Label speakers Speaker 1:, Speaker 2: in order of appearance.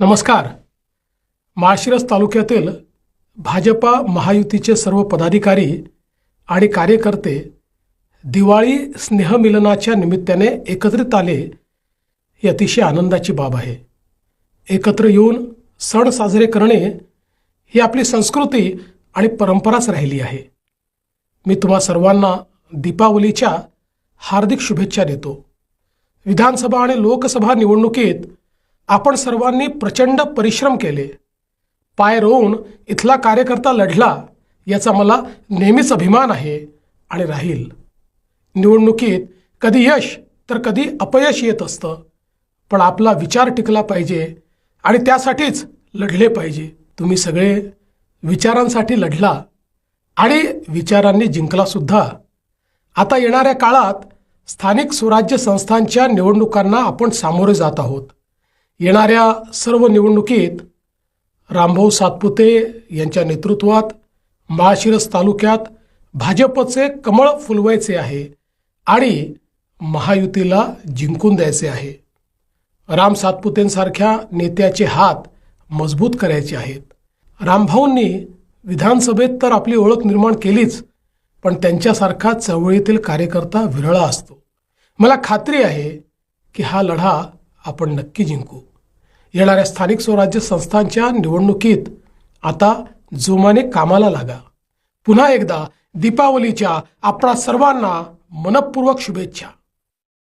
Speaker 1: नमस्कार. माळशिरस तालुक्यातील भाजपा महायुतीचे सर्व पदाधिकारी आणि कार्यकर्ते दिवाळी स्नेहमिलनाच्या निमित्ताने एकत्रित आले ही अतिशय आनंदाची बाब आहे. एकत्र येऊन सण साजरे करणे ही आपली संस्कृती आणि परंपराच राहिली आहे. मी तुम्हा सर्वांना दीपावलीच्या हार्दिक शुभेच्छा देतो. विधानसभा आणि लोकसभा निवडणुकीत आपण सर्वांनी प्रचंड परिश्रम केले. पाय रोवून इथला कार्यकर्ता लढला याचा मला नेहमीच अभिमान आहे आणि राहील. निवडणुकीत कधी यश तर कधी अपयश येत असतं पण आपला विचार टिकला पाहिजे आणि त्यासाठीच लढले पाहिजे. तुम्ही सगळे विचारांसाठी लढला आणि विचारांनी जिंकलासुद्धा आता येणाऱ्या काळात स्थानिक स्वराज्य संस्थांच्या निवडणुकांना आपण सामोरे जात आहोत. येणाऱ्या सर्व निवडणुकीत रामभाऊ सातपुते यांच्या नेतृत्वात माळशिरस तालुक्यात भाजपचे कमळ फुलवायचे आहे आणि महायुतीला जिंकून द्यायचे आहे. राम सातपुतेंसारख्या नेत्याचे हात मजबूत करायचे आहेत. रामभाऊंनी विधानसभेत तर आपली ओळख निर्माण केलीच पण त्यांच्यासारखा चळवळीतील कार्यकर्ता विरळा असतो. मला खात्री आहे की हा लढा आपण नक्की जिंकू. येणाऱ्या स्थानिक स्वराज्य संस्थांच्या निवडणुकीत आता जोमाने कामाला लागा. पुन्हा एकदा दीपावलीच्या आपणा सर्वांना मनपूर्वक शुभेच्छा.